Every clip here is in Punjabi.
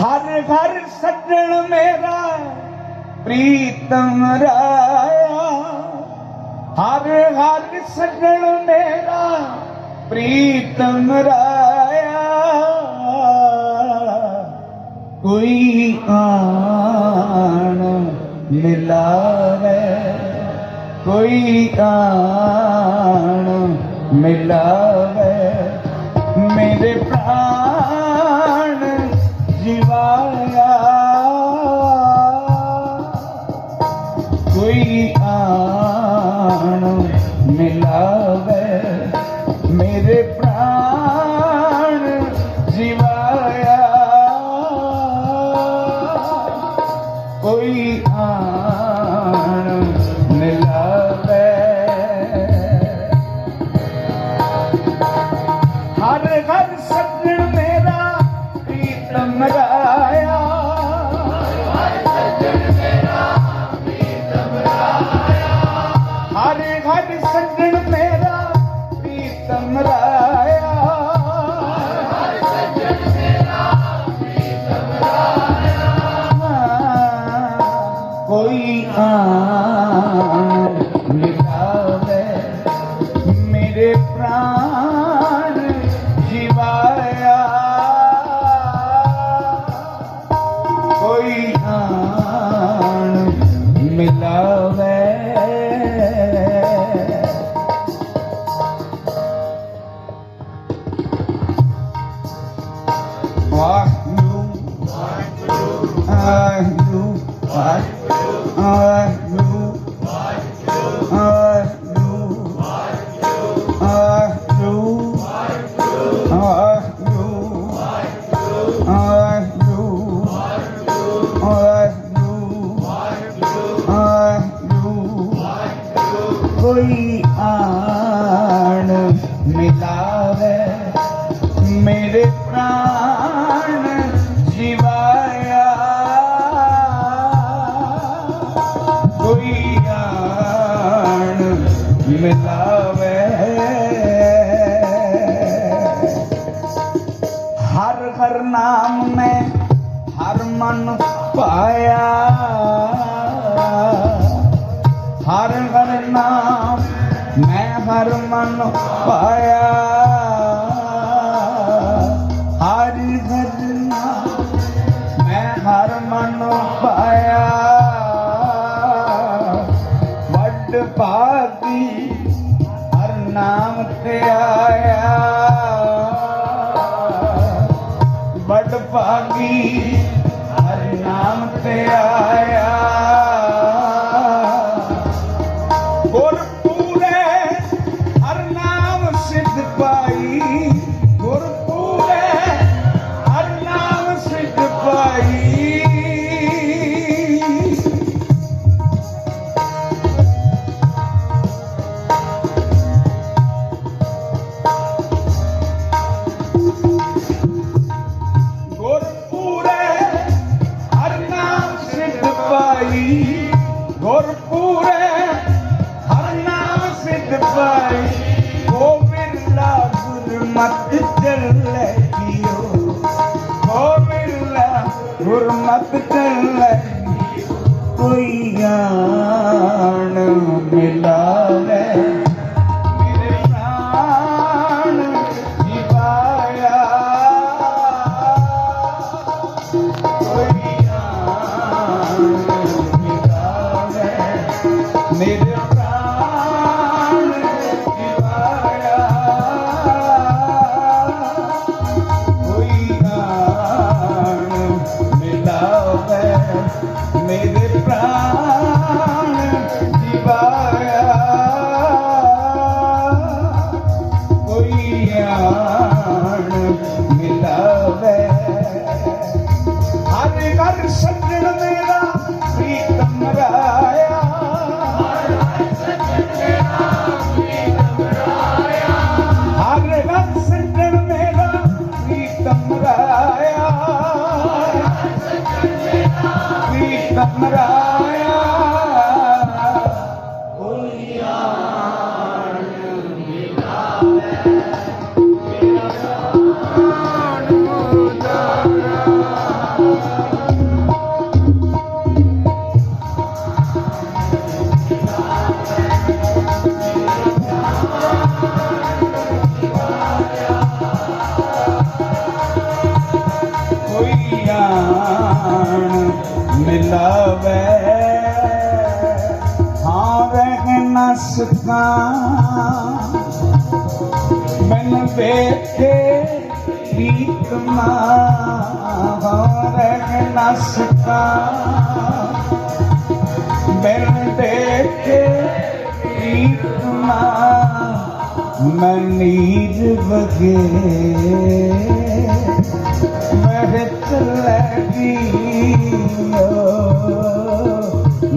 ਹਰ ਘਰ ਸੱਜਣ ਮੇਰਾ ਪ੍ਰੀਤਮ ਰਾਇਆ। ਹਰ ਹਰ ਸੱਜਣ ਮੇਰਾ ਪ੍ਰੀਤਮ ਰਾਇਆ। ਕੋਈ ਆਣ ਮਿਲਾਵੇ ਕੋਈ ਆਣ ਮਿਲਾਵੇ ਮੇਰੇ ਭਰਾ ਮਿਲਾਵੇ ਮੇਰੇ ਪ੍ਰਾਣ ਭਜਨਾ ਮੈਂ ਹਰ ਮਨੋ ਪਾਇਆ। ਵੱਡ ਭਾਗੀ ਹਰ ਨਾਮ ਤੇ ਆਇਆ। ਵੱਡ ਭਾਗੀ ਹਰ ਨਾਮ ਤੇ ਆਇਆ। কইয়া ਸਦਕਾ ਮੈਨ ਵੇਖੇ ਰੀਤ ਮਾਂ ਰਹਿ ਨਾ ਸਕਾ ਮੈਨ ਦੇਖੇ ਰੀਤ ਮਾਂ ਮੈਂ ਨੀਂਦ ਵਗੇ ਮੈਂ ਚਲੇ ਗਈ ਓ।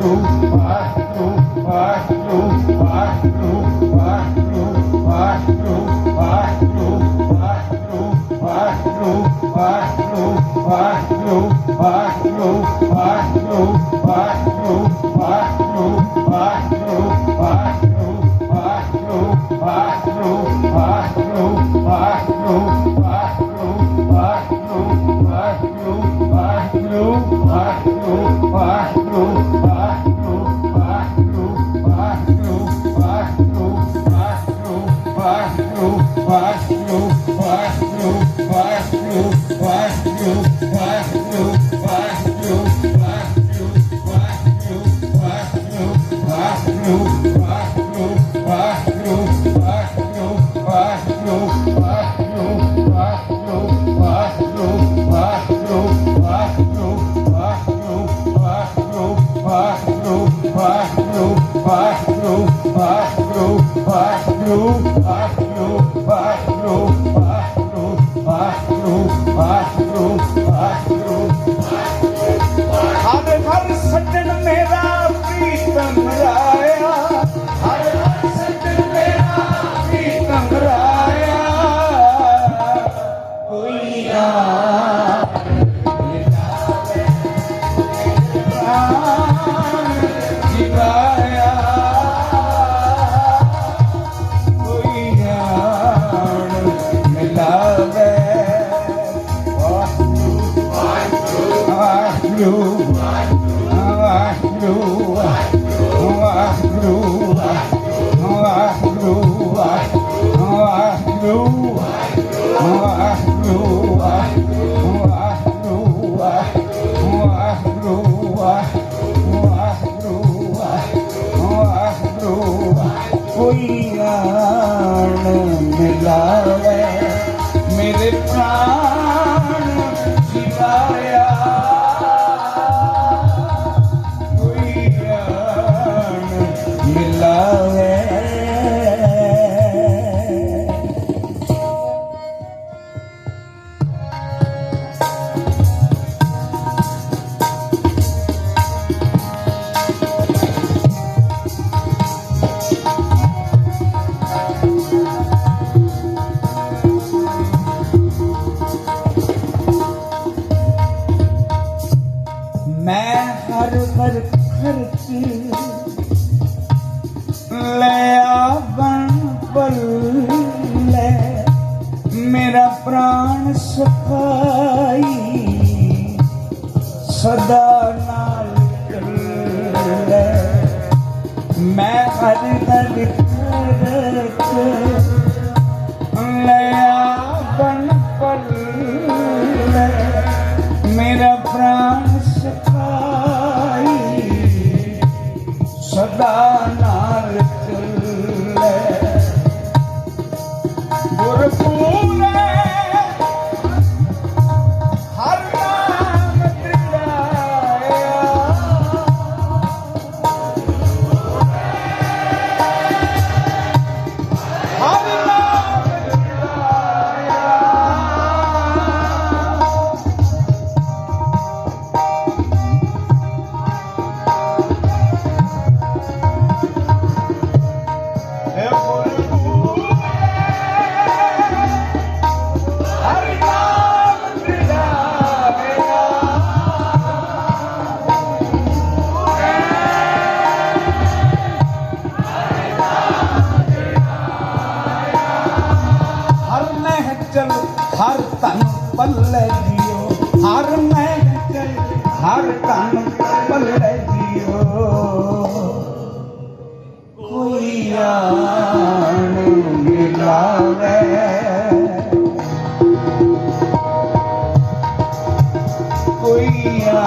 Bye. faz, ਵਾਹਿਗੁਰੂ ਵਾਹਿਗੁਰੂ ਵਾਹਿਗੁਰੂ। ਹਰ ਹਰ ਸੱਜਣ ਮੇਰਾ ਪ੍ਰੀਤਮ। know. I know. ਲੈ ਆਵਣ ਬੱਲੇ ਮੇਰਾ ਪ੍ਰਾਣ ਸਖਾਈ ਸਦਾ ਨਾਲ ਲੈ। ਮੈਂ ਹਰ ਹਰ কইয়া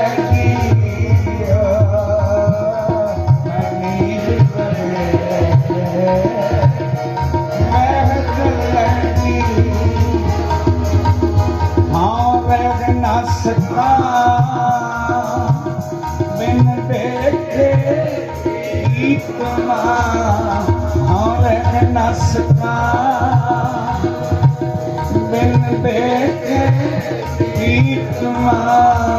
ਸਖਾ ਮੈਂ ਦੇਖੇ ਇਤਮਾ ਹਰ ਨਾ ਸਕਾ ਮੈਂ ਦੇਖੇ ਇਤਮਾ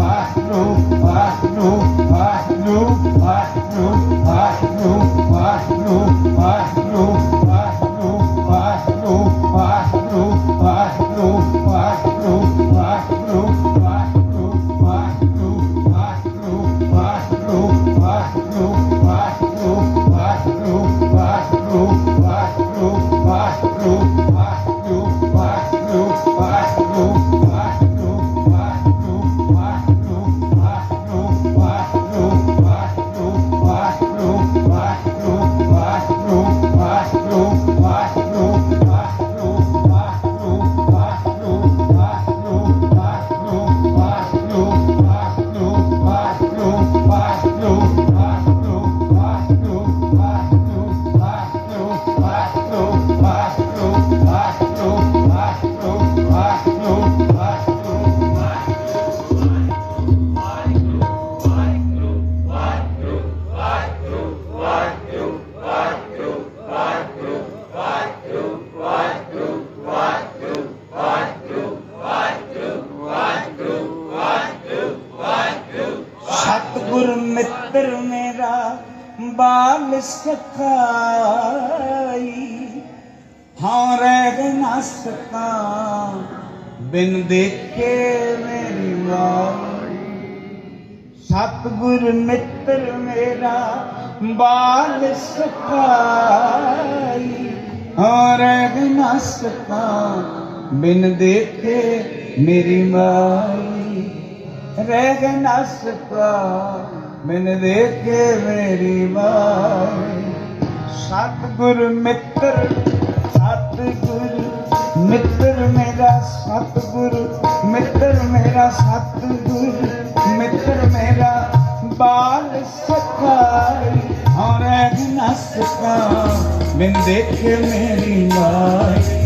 no, I know. ਬਾਲ ਸਖਾਈ। ਹਾਂ, ਰਹਿ ਨਾ ਸਕਾ ਬਿਨ ਦੇਖੇ ਮੇਰੀ ਮਾਈ। ਸਤਿਗੁਰ ਮਿੱਤਰ ਮੇਰਾ, ਬਾਲ ਸਖਾਈ। ਹਾਂ, ਰਹਿ ਨਾ ਸਕਾ ਬਿਨ ਦੇਖੇ ਮੇਰੀ ਮਾਈ। ਰਹਿ ਨਾ ਸਕਾ ਬਿਨ ਦੇਖੇ ਮੇਰੀ ਮਾਈ ਸਤਿਗੁਰ ਮਿੱਤਰ ਸਤਿਗੁਰ ਮਿੱਤਰ ਮੇਰਾ ਸਤਿਗੁਰ, ਮਿੱਤਰ ਮੇਰਾ ਸਤਿਗੁਰ, ਮਿੱਤਰ ਮੇਰਾ ਬਾਲ ਸਖਾਈ। ਔਰ ਨਾ ਸਕਾ ਬਿਨ ਦੇਖੇ ਮੇਰੀ ਮਾਈ